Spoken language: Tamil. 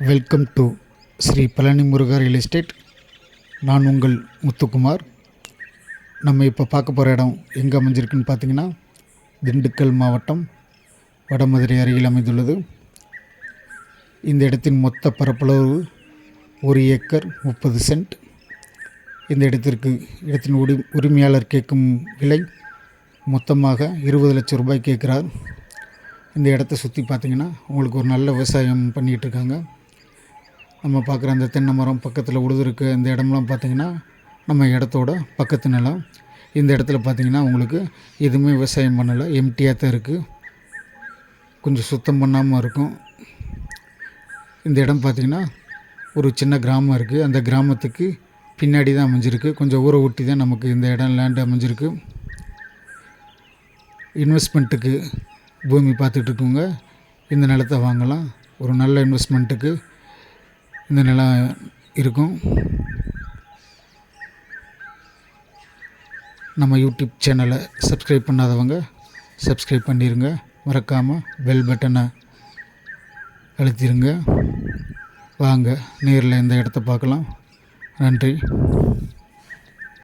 Welcome to Sri Palani Muruga real estate நான் உங்கள் முத்துக்குமார். நம்ம இப்போ பார்க்க போகிற இடம் எங்கே அமைஞ்சிருக்குன்னு பார்த்தீங்கன்னா திண்டுக்கல் மாவட்டம் வடமதுரை அருகில் அமைந்துள்ளது. இந்த இடத்தின் மொத்த பரப்பளவு ஒரு ஏக்கர் முப்பது சென்ட். இந்த இடத்திற்கு இடத்தின் உரி உரிமையாளர் கேட்கும் விலை மொத்தமாக இருபது லட்சம் ரூபாய் கேட்குறார். இந்த இடத்த சுற்றி பார்த்திங்கன்னா உங்களுக்கு ஒரு நல்ல விவசாயம் பண்ணிகிட்ருக்காங்க நம்ம பார்க்குற அந்த தென்னை மரம் பக்கத்தில் உழுதுருக்கு இந்த இடம்லாம் பார்த்திங்கன்னா நம்ம இடத்தோட பக்கத்து நிலம். இந்த இடத்துல பார்த்திங்கன்னா உங்களுக்கு எதுவுமே விவசாயம் பண்ணலை. எம்டியாக தான் இருக்குது கொஞ்சம் சுத்தம் பண்ணாமல் இருக்கும். இந்த இடம் பார்த்திங்கன்னா ஒரு சின்ன கிராமம் இருக்குது அந்த கிராமத்துக்கு பின்னாடி தான் அமைஞ்சிருக்கு. கொஞ்சம் ஊரை ஒட்டி தான் நமக்கு இந்த இடம் லேண்டு அமைஞ்சிருக்கு. இன்வெஸ்ட்மெண்ட்டுக்கு பூமி பார்த்துட்ருக்கவங்க இந்த நிலத்தை வாங்கலாம். ஒரு நல்ல இன்வெஸ்ட்மெண்ட்டுக்கு இந்த நிலம் இருக்கும். நம்ம யூடியூப் சேனலை சப்ஸ்கிரைப் பண்ணாதவங்க சப்ஸ்கிரைப் பண்ணிடுங்க மறக்காமல் பெல் பட்டனை அழுத்திடுங்க வாங்க நேரில் இந்த இடத்த பார்க்கலாம். நன்றி.